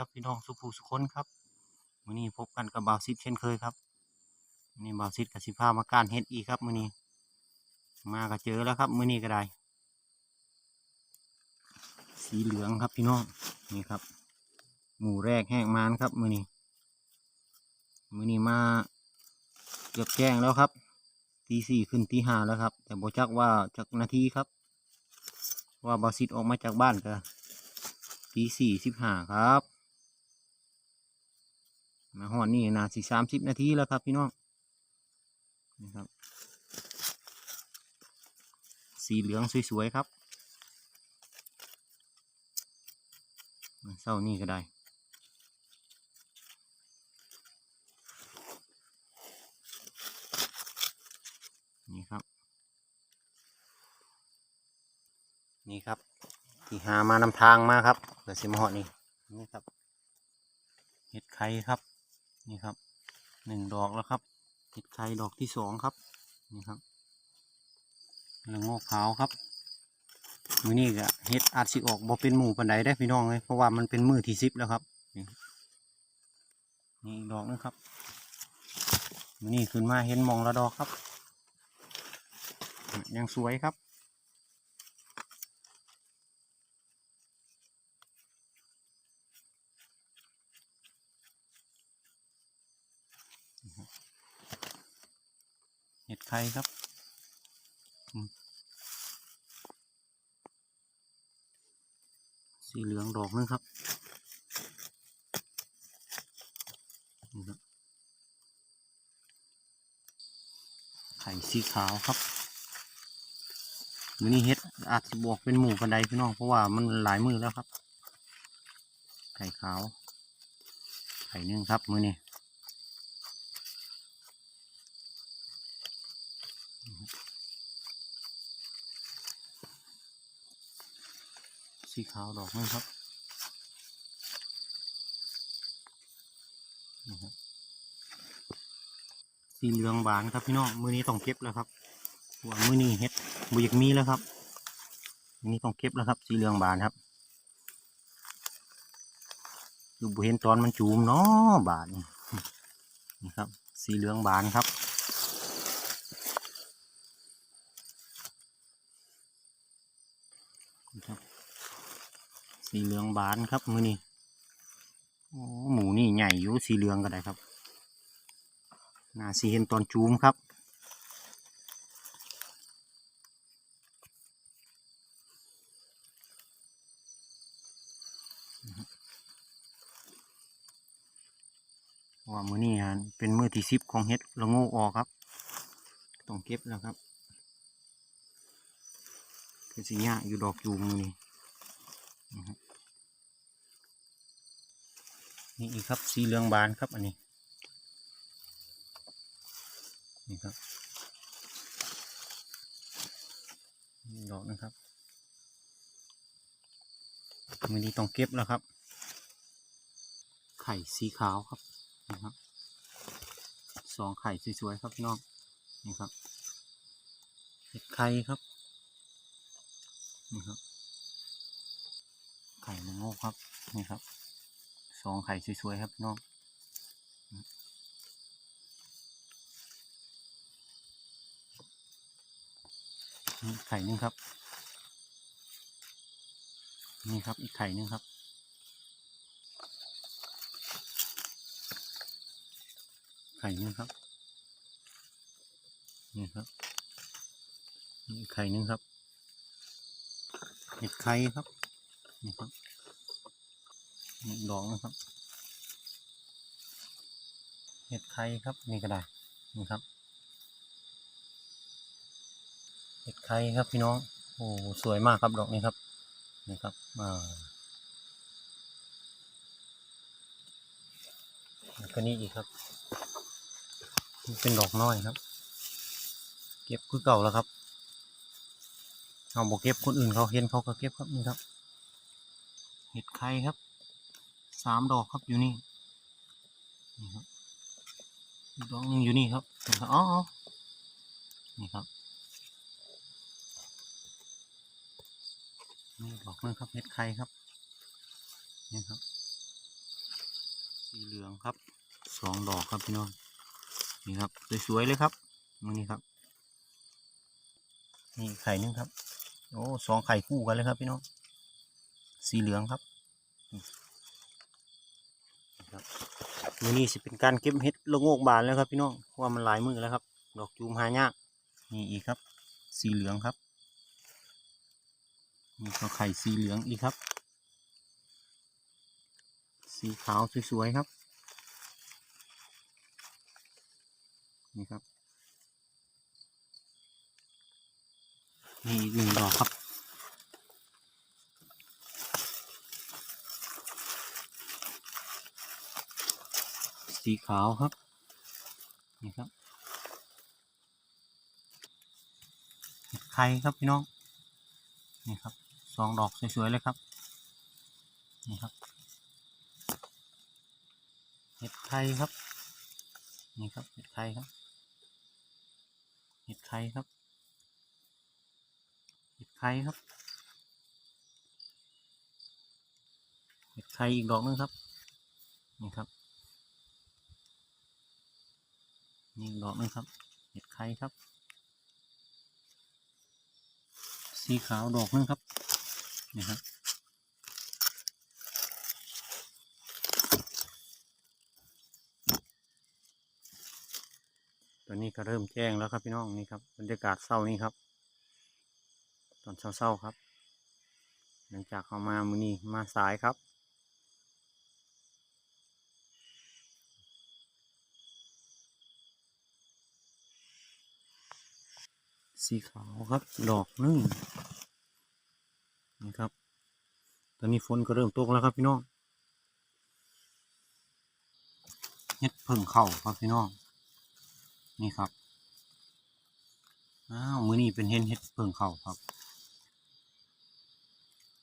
ครับพี่น้องสุภูสุคนครับมื้อนี้พบกันกับบาวซิดเช่นเคยครับมื้อนี้บาวซิดกับสิพามาการเฮ็ดอีครับมื้อนี้ มาก็เจอแล้วครับมื้อนี้ก็ได้ สีเหลืองครับพี่น้องนี่ครับ หมู่แรกแห้งมานครับมื้อนี้มื้อนี้มาเกือบแจ้งแล้วครับตีสี่ขึ้นตีห้าแล้วครับ แต่บ่จักว่าจักนาทีครับ ว่าบาวซิดออกมาจากบ้านก็ตีสี่สิบห้าครับ มาห่อนนี่นาสี่สามสิบนาทีแล้วครับพี่น้องนี่ครับ สีเหลืองสวยๆครับเศร้านี่ก็ได้นี่ครับ นี่ครับ ที่หามานำทางมาครับเดี๋ยวสิมาหาะนี่นี่ครับเห็ดไข่ครับ นี่ครับหนึ่งดอกแล้วครับเห็ดไข่ดอกที่สองครับ นี่ครับละโงกขาวครับมือนี้ก็เห็ดอาจสิออกบ่เป็นหมู่ปันไดได้พี่น้องเลยเพราะว่ามันเป็นมือที่สิบแล้วครับ นี่นี่อีกดอกนึงครับมือนี้ขึ้นมาเห็นมองละดอกครับ ยังสวยครับ เห็ดไข่ครับสีเหลืองดอกนึงครับนี่ครับ ไข่สีขาวครับมือนี้เห็ดอาจจะบวกเป็นหมู่กันไดพี่น้องเพราะว่ามันหลายมือแล้วครับ ไข่ขาว ไข่นึ่งครับมือนี้ สีขาวดอกนึงครับสีเหลืองบานครับพี่น้องมือนี้ต้องเก็บแล้วครับเพราะว่ามือนี้เฮ็ดบุยกมีแล้วครับอันนี้ต้องเก็บแล้วครับ สีเหลืองบานครับดูบุเห็นตอนมันจูมเนาะบานนี่ครับ สีเหลืองบานครับ นี่ครับ สีเหลืองบานครับมือนี้โอ้หมูนี่ใหญ่อยู่สีเหลืองก็ได้ครับน่าสีเห็นตอนจูมครับว่ามือนี้ฮะเป็นมือที่สิบของเฮ็ดละโง่ออกครับต้องเก็บแล้วครับคือสีหญ้าอยู่ดอกจูมมือนี้ นี่อีกครับสีเหลืองบานครับอันนี้นี่ครับนี่ดอกนะครับมือนี้ต้องเก็บแล้วครับ ไข่สีขาวครับนะครับสองไข่สวยๆครับน้องนี่ครับเห็ดไข่ครับนี่ครับ ข่มะโงกครับ นี่ครับสองไข่สวยๆครับน้องนี่ไข่หนึงครับ นี่ครับอีกไข่หนึงครับไข่หนึงครับ นี่ครับนี่อีกไข่หนึงครับเห็ดไข่ครับ นี่ครับดอกนะครับ เห็ดไข่ครับนี่ก็ได้นี่ครับ เห็ดไข่ครับพี่น้อง โอ้สวยมากครับดอกนี้ครับ นี่ครับอ่าก็นี่อีกครับนี่เป็นดอกน้อยครับ เก็บคือเก่าแล้วครับเอาบอกเก็บคนอื่นเขาเห็นเขาก็เก็บครับนี่ครับ ห็ดไข่ครับสามดอกครับอยู่นี่นี่ครับดอกหนึงอยู่นี่ครับนี่ครับอ๋อนี่ครับนี่ดอกนึงครับเห็ดไข่ครับนี่ครับ สีเหลืองครับสองดอกครับพี่น้องนี่ครับสวยๆเลยครับมือนี้ครับนี่ไข่หนึงครับโอ้สองไข่คู่กันเลยครับพี่น้องสีเหลืองครับ ครับมือนี้สิเป็นการเก็บเห็ดละโงกบานแล้วครับพี่น้องเพราะว่ามันหลายมือแล้วครับ ดอกจูมหายากนี่อีกครับ สีเหลืองครับนี่ก็ไข่สีเหลืองอีกครับ สีขาวสวยๆครับนี่ครับนี่อีกหนึ่งดอกครับ สีขาวครับนี่ครับเห็ดไข่ครับพี่น้องนี่ครับสองดอกสวยๆเลยครับนี่ครับเห็ดไข่ครับนี่ครับเห็ดไข่ครับเห็ดไข่ครับเห็ดไข่ครับเห็ดไข่อีกดอกหนึงครับนี่ครับ นี่อีกดอกหนึงครับ เห็ดไข่ครับ สีขาวดอกนึงครับ นี่ครับตอนนี้ก็เริ่มแจ้งแล้วครับพี่น้องนี่ครับบรรยากาศเศร้านี้ครับ ตอนเศร้าๆครับ หลังจากเขามามือนี้มาสายครับ สีขาวครับ ดอกนึงนี่ครับ ตอนนี้ฝนก็เริ่มตกแล้วครับพี่น้องเฮ็ดเพิ่งเข้าครับพี่น้อง นี่ครับ อ้าว มือนี้เป็นเห็นเห็ดเพิ่งเข้าครับ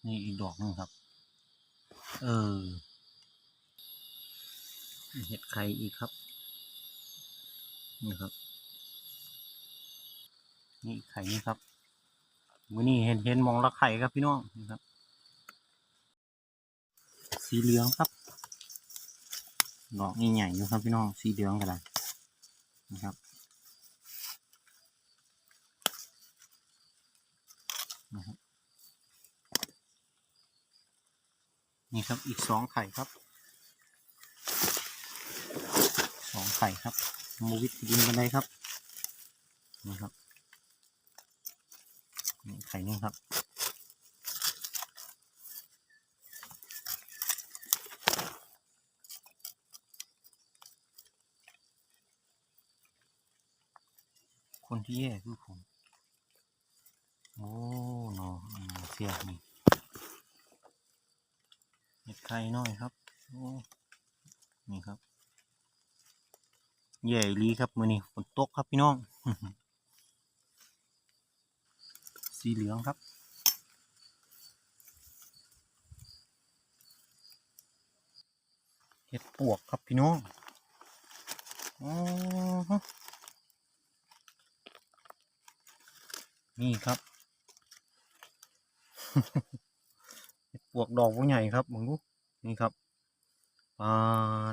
นี่อีกดอกหนึงครับ เออ เห็ดไข่อีกครับ นี่ครับ นี่ไข่นี่ครับมือนี้เห็นเห็นมองละไข่ครับพี่น้องนี่ครับ สีเหลืองครับดอกนี่ใหญ่อยู่ครับพี่น้องสีเหลืองกันเลยนะครับนะครับนี่ครับอีกสองไข่ครับสองไข่ครับมูวิทดินกันได้ครับนี่ครับ ไข่นึงครับคนที่แย่คือผม โอ้หนออืมเสียนี่เห็ดไข่น้อยครับ โอ้ นี่ครับใหญ่ลีครับมือนี้ฝนตกครับพี่น้อง สีเหลืองครับ เห็ดปวกครับพี่น้องอ๋อนี่ครับเห็ดปวกดอกผู้ใหญ่ครับมึงดูนี่ครับปา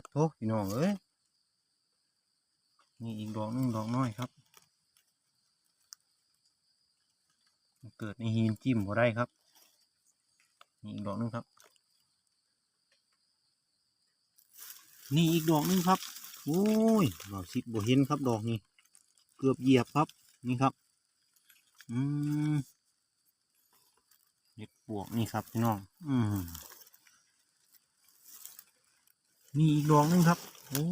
ดโถพี่น้องเอ้ยนี่อีกดอกหนึงดอกน้อยครับ มัน เกิดในหินจิ้มบ่ได้ครับนี่อีกดอกหนึงครับ นี่อีกดอกหนึงครับโอ้ยเราสิบ่เห็นครับดอกนี้ เกือบเหยียบครับนี่ครับ อืมเห็ดปวกนี่ครับพี่น้อง อืมนี่อีกดอกหนึงครับโอ้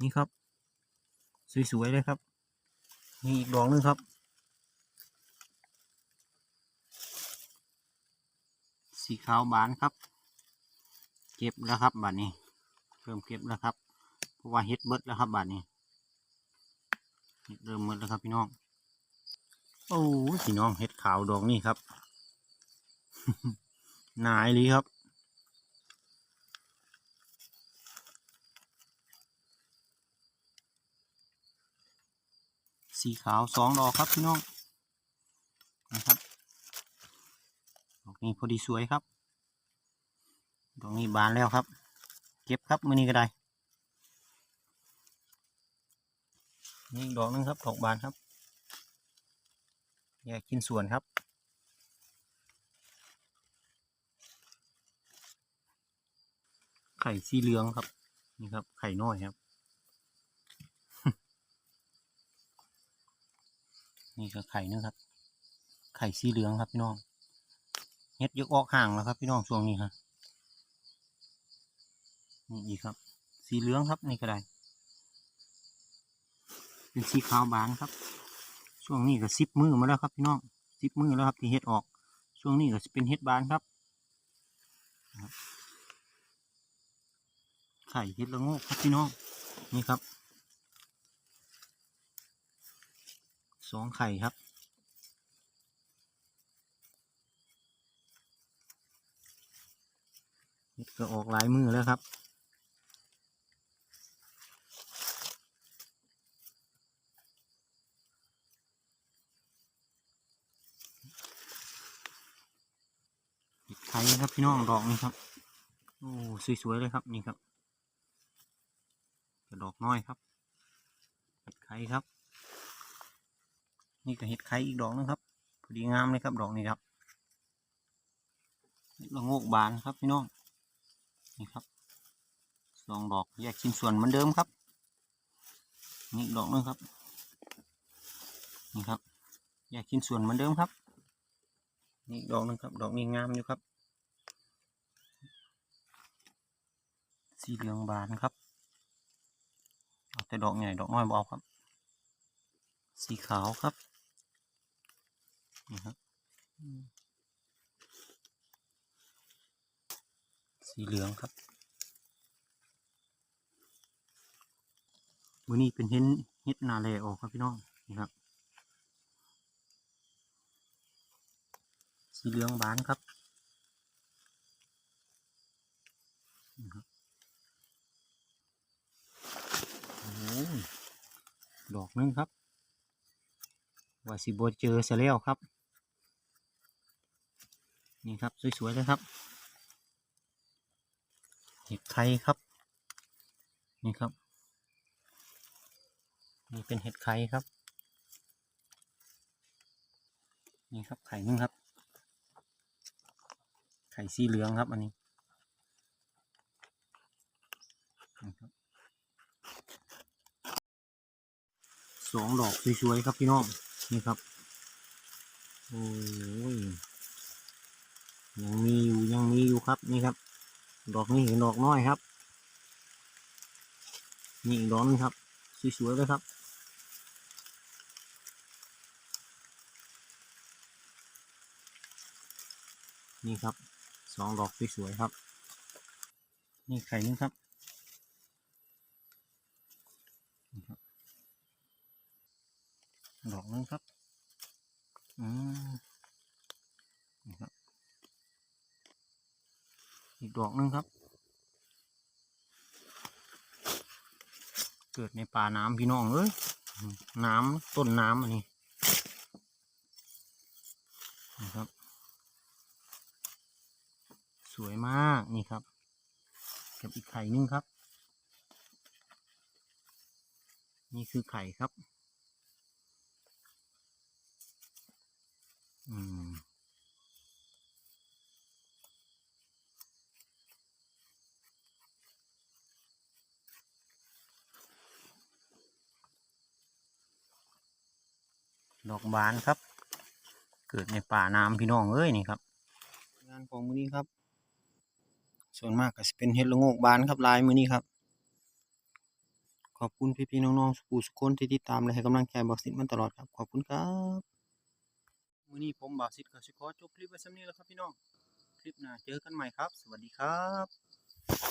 นี่ครับ สวยๆเลยครับ นี่อีกดอกหนึงครับ สีขาวบานครับ เก็บแล้วครับบัดนี้ เริ่มเก็บแล้วครับ เพราะว่าเฮ็ดเบิดแล้วครับบัดนี้เฮ็ดเริ่มเบิดแล้วครับพี่น้อง โอ้พี่น้องเฮ็ดขาวดอกนี่ครับหนาอีหลีครับสีขาวสองดอกครับพี่น้องนะครับ นี้พอดีสวยครับดอกนี้บานแล้วครับ เก็บครับมือนี้ก็ได้นี่ดอกนึงครับดอกบานครับแยกกินส่วนครับไข่สีเหลืองครับ นี่ครับ ไข่น้อยครับ นี่ก็ไข่นะครับ ไข่สีเหลืองครับพี่น้อง เฮ็ดยกออกห่างแล้วครับ พี่น้องช่วงนี้ครับนี่อีกครับ สีเหลืองครับนี่ก็ได้ เป็นสีขาวบานครับ ช่วงนี้ก็ซิบมือมาแล้วครับพี่น้องซิบมือแล้วครับ ที่เฮ็ดออก ช่วงนี้ก็เป็นเฮ็ดบานครับไข่เฮ็ดละโงกครับพี่น้องนี่ครับสองไข่ครับ เฮ็ด ก็ออกหลายมือแล้วครับเห็ดไข่ครับพี่น้องดอกนี้ครับ โอ้สวยๆเลยครับนี่ครับกระดอกน้อยครับเห็ดไข่ครับ นี่ก็เห็ดไข่อีกดอกนึงครับพอดีงามเลยครับดอกนี้ครับเห็ดละโงกบานครับพี่น้อง นี่ครับสองดอกแยกชิ้นส่วนเหมือนเดิมครับนี่ดอกนึงครับนี่ครับแยกชิ้นส่วนเหมือนเดิมครับ นี่ดอกนึงครับ ดอกนี้งามอยู่ครับ สีเหลืองบานครับแต่ดอกใหญ่ดอกน้อยเอาครับ สีขาวครับนี่ครับอืม สีเหลืองครับมือนี้เป็นเห็นเห็ดนาเลออกครับพี่น้องนี่ครับ สีเหลืองบานครับโอ้ดอกนึงครับ ว่าสิบเจอเสียแล้วครับ นี่ครับ สวยๆเลยครับ เห็ดไข่ครับ นี่ครับ นี่เป็นเห็ดไข่ครับ นี่ครับไข่หนึ่งครับ ไข่สีเหลืองครับ อันนี้นี่ครับสองดอกสวยๆครับพี่น้องนี่ครับโอ้ยยังมีอยู่ยังมีอยู่ครับนี่ครับ ดอกนี้เห็นดอกน้อยครับ นี่อีกดอกนึงครับ สวยๆเลยครับ นี่ครับสองดอกสวยๆครับ นี่ไข่นึงครับนี่ครับดอกนึงครับอืมนี่ครับอีกดอกนึงครับ เกิดใน้ำพี่น้องเอ้ยน้ำต้นน้ำอันนี้นะครับ สวยมากนี่ครับเก็บอีกไข่นึงครับ นี่คือไข่ครับ อืม ดอกบานครับ เกิดในป่าน้ำพี่น้องเอ้ยนี่ครับ งานของมือนี้ครับ ส่วนมากก็จะเป็นเห็ดละโงกบานครับลายมือนี้ครับ ขอบคุณพี่ๆน้องๆสุขุสุคนที่ติดตามและให้กำลังใจบอกสิทธิ์มันตลอดครับ ขอบคุณครับมือนี้ผมบอกสิทธิ์กับสิขอจบคลิปไว้สำนี้แล้วครับพี่น้อง คลิปหน้าเจอกันใหม่ครับ สวัสดีครับ